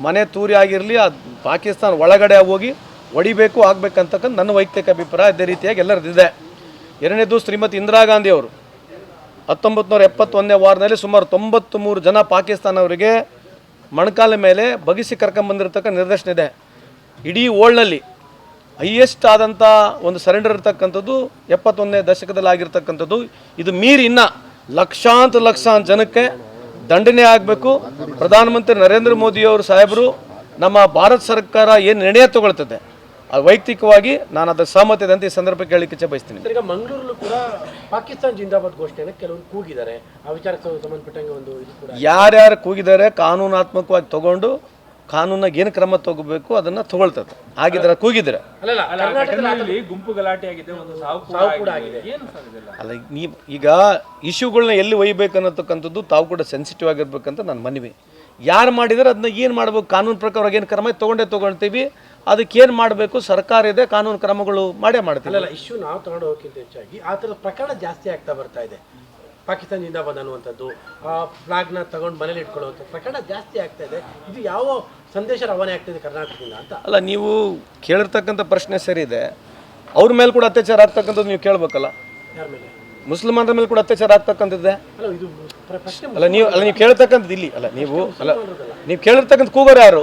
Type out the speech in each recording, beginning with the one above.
ಮನೆ ತೂರಿ ಆಗಿರಲಿ, ಆ ಪಾಕಿಸ್ತಾನ ಒಳಗಡೆ ಹೋಗಿ ಹೊಡಿಬೇಕು ಆಗಬೇಕಂತಕ್ಕಂಥ ನನ್ನ ವೈಯಕ್ತಿಕ ಅಭಿಪ್ರಾಯ ಅದೇ ರೀತಿಯಾಗಿ ಎಲ್ಲರದಿದೆ ಎರಡನೇದು ಶ್ರೀಮತಿ ಇಂದಿರಾ ಗಾಂಧಿ ಅವರು. ಹತ್ತೊಂಬತ್ತು ನೂರ ಎಪ್ಪತ್ತೊಂದನೇ ವಾರದಲ್ಲಿ ಸುಮಾರು ತೊಂಬತ್ತು ಮೂರು ಜನ ಪಾಕಿಸ್ತಾನವರಿಗೆ ಮಣಕಾಲ ಮೇಲೆ ಬಗಿಸಿ ಕರ್ಕೊಂಬಂದಿರತಕ್ಕ ನಿರ್ದೇಶನ ಇದೆ. ಇಡೀ ವರ್ಲ್ಡ್ನಲ್ಲಿ ಹೈಯೆಸ್ಟ್ ಆದಂಥ ಒಂದು ಸರೆಂಡರ್ ಇರ್ತಕ್ಕಂಥದ್ದು ಎಪ್ಪತ್ತೊಂದನೇ ದಶಕದಲ್ಲಿ ಆಗಿರ್ತಕ್ಕಂಥದ್ದು ಇದು ಮೀರಿ ಲಕ್ಷಾಂತರ ಲಕ್ಷಾಂತರ ಜನಕ್ಕೆ ದಂಡನೆ ಆಗಬೇಕು. ಪ್ರಧಾನಮಂತ್ರಿ ನರೇಂದ್ರ ಮೋದಿಯವರು ಸಾಹೇಬರು ನಮ್ಮ ಭಾರತ ಸರ್ಕಾರ ಏನು ನಿರ್ಣಯ ತಗೊಳ್ತದೆ? ವೈಯಕ್ತಿಕವಾಗಿ ನಾನು ಅದರ ಸಾಮರ್ಥ್ಯದಂತೆ ಅಂತ ಈ ಸಂದರ್ಭಕ್ಕೆ ಹೇಳಲಿಕ್ಕೆ ಇಚ್ಛೆ ಬಯಸ್ತೀನಿ ಈಗ ಮಂಗಳೂರಲ್ಲೂ ಕೂಡ ಪಾಕಿಸ್ತಾನ ಜಿಂದಾಬಾದ್ ಘೋಷಣೆಯನ್ನು ಕೆಲವರು ಕೂಗಿದ್ದಾರೆ. ಆ ವಿಚಾರಕ್ಕೆ ಸಂಬಂಧಪಟ್ಟಂಗೆ ಒಂದು ಇದು ಕೂಡ ಯಾರ್ಯಾರು ಕೂಗಿದ್ದಾರೆ ಕಾನೂನಾತ್ಮಕವಾಗಿ ತಗೊಂಡು ಕಾನೂನಾಗ ಏನು ಕ್ರಮ ತಗೋಬೇಕು ಅದನ್ನ ತಗೊಳ್ತದೆ. ಆಗಿದ್ರೆ ಕೂಗಿದ್ರೆ. ಗುಂಪು ಗಲಾಟೆ ಆಗಿದೆ ಒಂದು ಸಾವು ಕೂಡ ಆಗಿದೆ. ಏನು ಸರ್ ಇದೆಲ್ಲ? ಅಲ್ಲ ನೀ ಈಗ ಇಶ್ಯೂಗಳನ್ನ ಎಲ್ಲಿ ಒಯ್ಬೇಕು ಅನ್ನತಕ್ಕಂಥದ್ದು ತಾವು ಕೂಡ ಸೆನ್ಸಿಟಿವ್ ಆಗಿರ್ಬೇಕಂತ ನನ್ನ ಮನವಿ. ಯಾರು ಮಾಡಿದರೆ ಅದನ್ನ ಏನು ಮಾಡಬೇಕು? ಕಾನೂನು ಪ್ರಕಾರ ಏನು ಕ್ರಮ? ತೊಗೊಂಡೇ ತಗೊಳ್ತೀವಿ. ಅದಕ್ಕೆ ಏನು ಮಾಡಬೇಕು? ಸರ್ಕಾರ ಇದೆ ಕಾನೂನು ಕ್ರಮಗಳು ಮಾಡೇ ಮಾಡ್ತೀವಿ. ಇಶ್ಯೂ ನಾವು ತಗೊಂಡು ಹೆಚ್ಚಾಗಿ ಆ ಥರದ ಪ್ರಕರಣ ಜಾಸ್ತಿ ಆಗ್ತಾ ಬರ್ತಾ ಇದೆ. ಪಾಕಿಸ್ತಾನ ಜಿಂದಾಬಾದ್ ಅನ್ನುವಂಥದ್ದು ಆ ಫ್ಲಾಗ್ನ ತಗೊಂಡು ಮನೇಲಿ ಇಟ್ಕೊಳ್ಳುವಂಥ ಪ್ರಕರಣ ಜಾಸ್ತಿ ಆಗ್ತಾ ಇದೆ. ಇದು ಯಾವ ಸಂದೇಶ ರವಾನೆ ಆಗ್ತಿದೆ ಕರ್ನಾಟಕದಿಂದ ಅಂತ? ಅಲ್ಲ ನೀವು ಕೇಳಿರ್ತಕ್ಕಂಥ ಪ್ರಶ್ನೆ ಸರಿ ಇದೆ ಅವ್ರ ಮೇಲೆ ಕೂಡ ಅತ್ಯಾಚಾರ ಆಗ್ತಕ್ಕಂಥದ್ದು ನೀವು ಕೇಳಬೇಕಲ್ಲ? ಯಾರ ಮೇಲೆ? ಮುಸ್ಲಿಮರ ಮೇಲೆ ಕೂಡ ಅತ್ಯಾಚಾರ ಆಗ್ತಕ್ಕಂಥದ್ದೇ? ಅಲ್ಲ ಇದು ಪ್ರ- ಪ್ರಶ್ನೆ ಅಲ್ಲ ನೀವು ಅಲ್ಲ ನೀವು ಕೇಳ್ತಕ್ಕಂಥದ್ದು ಇಲ್ಲಿ ಅಲ್ಲ ನೀವು ಅಲ್ಲ ನೀವು ಕೇಳಿರ್ತಕ್ಕಂಥ ಕೂಗರ್ ಯಾರು?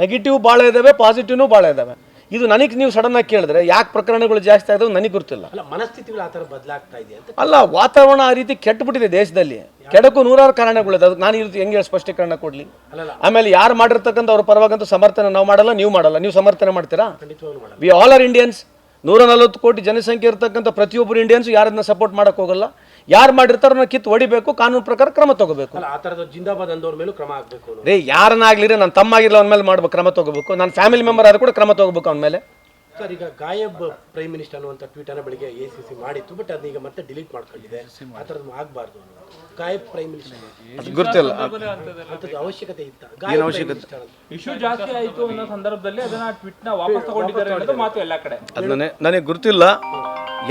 ನೆಗೆಟಿವ್ ಭಾಳ ಇದ್ದಾವೆ ಪಾಸಿಟಿವ್ನು ಭಾಳ ಇದ್ದಾವೆ ಇದು ನನಗೆ ನೀವು ಸಡನ್ ಆಗಿ ಕೇಳಿದ್ರೆ ಯಾಕೆ ಪ್ರಕರಣಗಳು ಜಾಸ್ತಿ ಆದವು ನನಗೆ ಗೊತ್ತಿಲ್ಲ. ಅಲ್ಲ ಮನಸ್ಥಿತಿಗಳು ಆ ಥರ ಬದಲಾಗ್ತಾ ಇದೆ ಅಂತ? ಅಲ್ಲ ವಾತಾವರಣ ಆ ರೀತಿ ಕೆಟ್ಟಬಿಟ್ಟಿದೆ ದೇಶದಲ್ಲಿ. ಕೆಡಕು ನೂರಾರು ಕಾರಣಗಳಿದೆ. ಅದಕ್ಕೆ ನಾನು ಈ ರೀತಿ ಹೆಂಗೆ ಹೇಳಿ ಸ್ಪಷ್ಟೀಕರಣ ಕೊಡಲಿ? ಆಮೇಲೆ ಯಾರು ಮಾಡಿರ್ತಕ್ಕಂಥ ಅವ್ರ ಪರವಾಗಂತೂ ಸಮರ್ಥನೆ ನಾವು ಮಾಡಲ್ಲ ನೀವು ಮಾಡಲ್ಲ. ನೀವು ಸಮರ್ಥನೆ ಮಾಡ್ತೀರಾ? ಖಂಡಿತವಾಗ್ಲೂ ಮಾಡಲ್ಲ. ವಿ ಆಲ್ ಆರ್ ಇಂಡಿಯನ್ಸ್ ನೂರ ನಲವತ್ತು ಕೋಟಿ ಜನಸಂಖ್ಯೆ ಇರತಕ್ಕಂಥ ಪ್ರತಿಯೊಬ್ಬರು ಇಂಡಿಯನ್ಸ್ ಯಾರನ್ನ ಸಪೋರ್ಟ್ ಮಾಡಕ್ ಹೋಗಲ್ಲ. ಯಾರು ಮಾಡಿರ್ತಾರೋ ಕಿತ್ತು ಹೊಡಿಬೇಕು ಕಾನೂನು ಪ್ರಕಾರ ಕ್ರಮ ತಗೋಬೇಕು. ಅಲ್ಲ ಆ ಥರದ ಜಿಂದಾಬಾದ್ ಅಂದವ್ರ ಮೇಲೂ ಕ್ರಮ ಆಗಬೇಕು. ರೀ ರೇ ಯಾರನ್ನಾಗ್ಲಿರಿ ನನ್ನ ತಮ್ಮ ಆಗಿರಲಿ ಅವನ ಮೇಲೆ ಮಾಡ್ಬೇಕು ಕ್ರಮ ತಗೋಬೇಕು. ನನ್ನ ಫ್ಯಾಮಿಲಿ ಮೆಂಬರ್ ಆದ್ರೂ ಕೂಡ ಕ್ರಮ ತಗೋಬೇಕು ಅವನ ಮೇಲೆ. ಸರ್ ಈಗ ಗಾಯಬ್ ಪ್ರೈಮ್ ಮಿನಿಸ್ಟರ್ ಅನ್ನುವಂಥ ಟ್ವೀಟ್ ಅನ್ನ ಬೆಳಿಗ್ಗೆ ಎ ಸಿ ಸಿ ಮಾಡಿತ್ತು ಬಟ್ ಅದನ್ನ ಈಗ ಮತ್ತೆ ಡಿಲೀಟ್ ಮಾಡ್ಕೊಂಡಿದೆ. ಆ ಥರದ್ದು ಆಗಬಾರ್ದು ಗಾಯಬ್ ಪ್ರೈಮ್ ಮಿನಿಸ್ಟರ್ ಗೊತ್ತಿಲ್ಲ. ಅಂಥದ್ದು ಅವಶ್ಯಕತೆ ಇತ್ತ? ಗಾಯಬ್ ಅಂತ ಇಶ್ಯೂ ಜಾಸ್ತಿ ಆಯ್ತು ಅನ್ನೋ ಸಂದರ್ಭದಲ್ಲಿ ಅದನ್ನ ಟ್ವಿಟ್ನ ವಾಪಸ್ ತಗೊಂಡಿದ್ದಾರೆ ಅನ್ನೋದು ಮಾತು ಎಲ್ಲ ಕಡೆ. ಅದನ್ನೇ ನನಗೆ ಗೊತ್ತಿಲ್ಲ.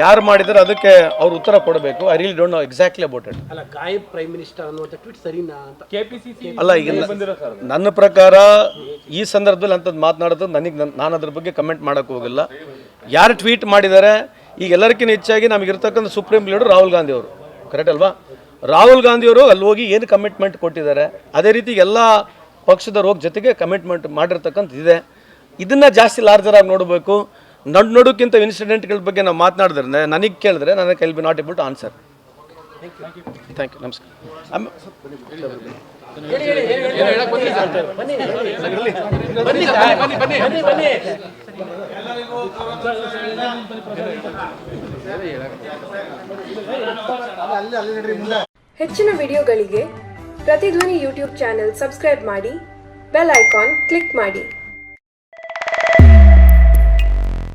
ಯಾರು ಮಾಡಿದರೆ ಅದಕ್ಕೆ ಅವ್ರು ಉತ್ತರ ಕೊಡಬೇಕು. I really don't know exactly about it ಅಲ್ಲ ಗಾಯಬ್ ಪ್ರೈಮ್ ಮಿನಿಸ್ಟರ್ ಅನ್ನುವಂಥ ಟ್ವೀಟ್ ಸರಿನಾ ಅಂತ. ಕೆಪಿಸಿಸಿ ಅಲ್ಲ ಈಗ ಬಂದಿರೋ ಸರ್ ನನ್ನ ಪ್ರಕಾರ ಈ ಸಂದರ್ಭದಲ್ಲಿ ಅಂಥದ್ದು ಮಾತನಾಡೋದು ನನಗೆ ನಾನು ಅದ್ರ ಬಗ್ಗೆ ಕಮೆಂಟ್ ಮಾಡೋಕ್ಕೆ ಹೋಗಿಲ್ಲ. ಯಾರು ಟ್ವೀಟ್ ಮಾಡಿದ್ದಾರೆ ಈಗ ಎಲ್ಲರಿಗಿಂತ ಹೆಚ್ಚಾಗಿ ನಮಗಿರ್ತಕ್ಕಂಥ ಸುಪ್ರೀಂ ಲೀಡರ್ ರಾಹುಲ್ ಗಾಂಧಿ ಅವರು. ಕರೆಕ್ಟ್ ಅಲ್ವಾ? ರಾಹುಲ್ ಗಾಂಧಿ ಅವರು ಅಲ್ಲಿ ಹೋಗಿ ಏನು ಕಮಿಟ್ಮೆಂಟ್ ಕೊಟ್ಟಿದ್ದಾರೆ ಅದೇ ರೀತಿ ಎಲ್ಲ ಪಕ್ಷದವ್ರು ಹೋಗಿ ಜೊತೆಗೆ ಕಮಿಟ್ಮೆಂಟ್ ಮಾಡಿರ್ತಕ್ಕಂಥದ್ದು ಇದೆ ಇದನ್ನು ಜಾಸ್ತಿ ಲಾರ್ಜರ್ ಆಗಿ ನೋಡಬೇಕು. ನಡ್ ನಡುಕ್ಕಿಂತ ಇನ್ಸಿಡೆಂಟ್ಗಳ ಬಗ್ಗೆ ನಾವು ಮಾತನಾಡಿದ್ರೆ ನನಗೆ ಕೇಳಿದ್ರೆ ನನಗೆ ಕೈಲ್ be not able to answer thank you ನಮಸ್ಕಾರ. ಹೆಚ್ಚಿನ ವಿಡಿಯೋಗಳಿಗೆ ಪ್ರತಿಧ್ವನಿ ಯೂಟ್ಯೂಬ್ ಚಾನೆಲ್ ಸಬ್ಸ್ಕ್ರೈಬ್ ಮಾಡಿ, ಬೆಲ್ ಐಕಾನ್ ಕ್ಲಿಕ್ ಮಾಡಿ.